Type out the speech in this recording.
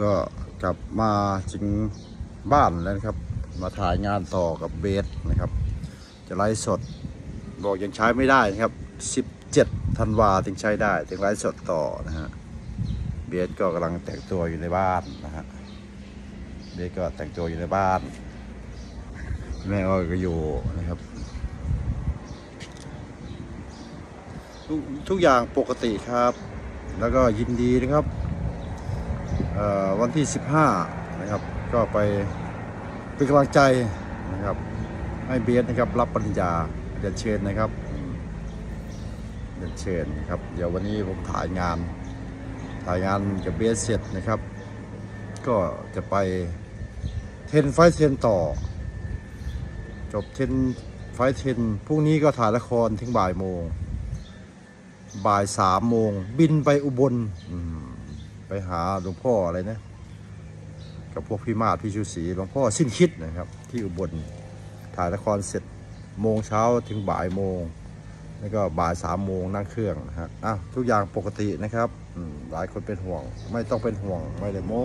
ก็กลับมาถึงบ้านแล้วนะครับ มาถ่ายงานต่อกับเบสนะครับ จะไลฟ์สดบอกยังใช้ไม่ได้นะครับ 17ธันวาถึงใช้ได้ถึงไลฟ์สดต่อนะฮะเบสก็กำลังแต่งตัวอยู่ในบ้านนะฮะเบสก็แต่งตัวอยู่ในบ้าน แม่อ้อยก็อยู่นะครับทุกทุกอย่างปกติครับ แล้วก็ยินดีนะครับ วันที่ 15 นะครับ ก็ไปเป็นกำลังใจนะครับให้เบสนะครับรับปริญญาเรียนเชิญนะครับเรียนเชิญนะครับ เดี๋ยววันนี้ผมถ่ายงาน ถ่ายงานกับเบสเสร็จนะครับ ก็จะไปเทนไฟเทนต่อ จบเทนไฟเทนพรุ่งนี้ก็ถ่ายละครถึงบ่ายโมง บ่ายสามโมงบินไปอุบลอืม หาหลวงพ่ออะไรนะกับพวกพี่มาศพี่ชูศรีหลวงพ่อสิ้นคิดนะครับ ที่อุบลถ่ายละครเสร็จโมงเช้าถึงบ่ายโมงแล้วก็บ่ายสามโมงนั่งเครื่องนะฮะอะทุกอย่างปกตินะครับหลายคนเป็นห่วง ไม่ต้องเป็นห่วงไม่ได้โม้